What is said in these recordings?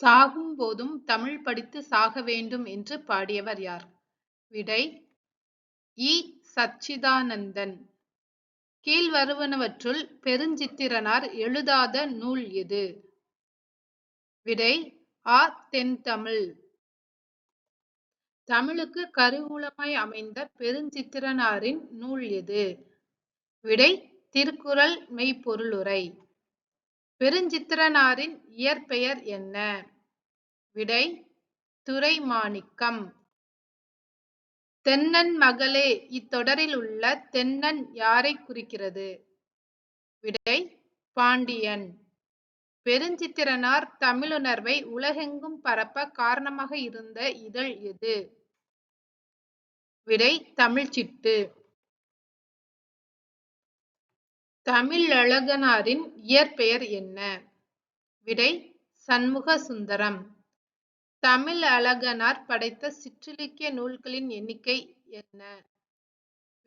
சாகும் போதும் தமிழ் படித்து சாக வேண்டும் என்று பாடியவர் யார்? விடை இ. சச்சிதானந்தன். கீழ்வருவனவற்றுள் பெருஞ்சித்திரனார் எழுதாத நூல் எது? விடை ஆ. தென்தமிழ். தமிழுக்கு கருவூலமாய் அமைந்த பெருஞ்சித்திரனாரின் நூல் எது? விடை திருக்குறள் மெய்ப்பொருளுரை. பெருஞ்சித்திரனாரின் இயற்பெயர் என்ன? விடை துரைமாணிக்கம். தென்னன் மகளே இத்தொடரில் உள்ள தென்னன் யாரைக் குறிக்கிறது? விடை பாண்டியன். பெருஞ்சித்திரனார் தமிழுணர்வை உலகெங்கும் பரப்ப காரணமாக இருந்த இதழ் எது? விடை தமிழ்ச்சிட்டு. தமிழழகனாரின் இயற்பெயர் என்ன? விடை சண்முக சுந்தரம் தமிழழகனார் படைத்த சிற்றிலக்கிய நூல்களின் எண்ணிக்கை என்ன?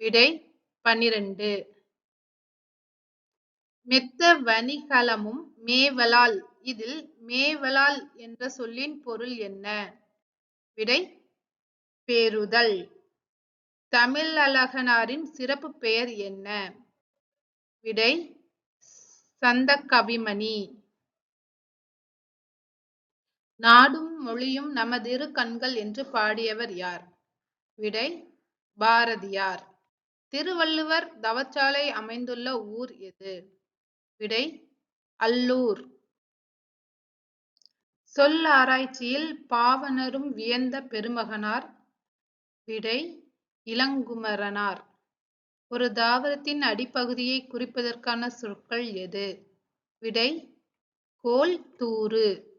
விடை பன்னிரண்டு மெத்த வணிகலமும் மேவலால் இதில் மேவலால் என்ற சொல்லின் பொருள் என்ன? விடை பேறுதல். தமிழழகனாரின் சிறப்பு பெயர் என்ன? விடை சந்தக்கவிமணி. நாடும் மொழியும் நமதிரு கண்கள் என்று பாடியவர் யார்? விடை பாரதியார். திருவள்ளுவர் தவச்சாலை அமைந்துள்ள ஊர் எது? விடை அல்லூர். சொல் ஆராய்ச்சியில் பாவனரும் வியந்த பெருமகனார்? விடை இளங்குமரனார். ஒரு தாவரத்தின் அடிப்பகுதியைக் குறிப்பதற்கான சொற்கள் எது? விடை கோல் தூறு.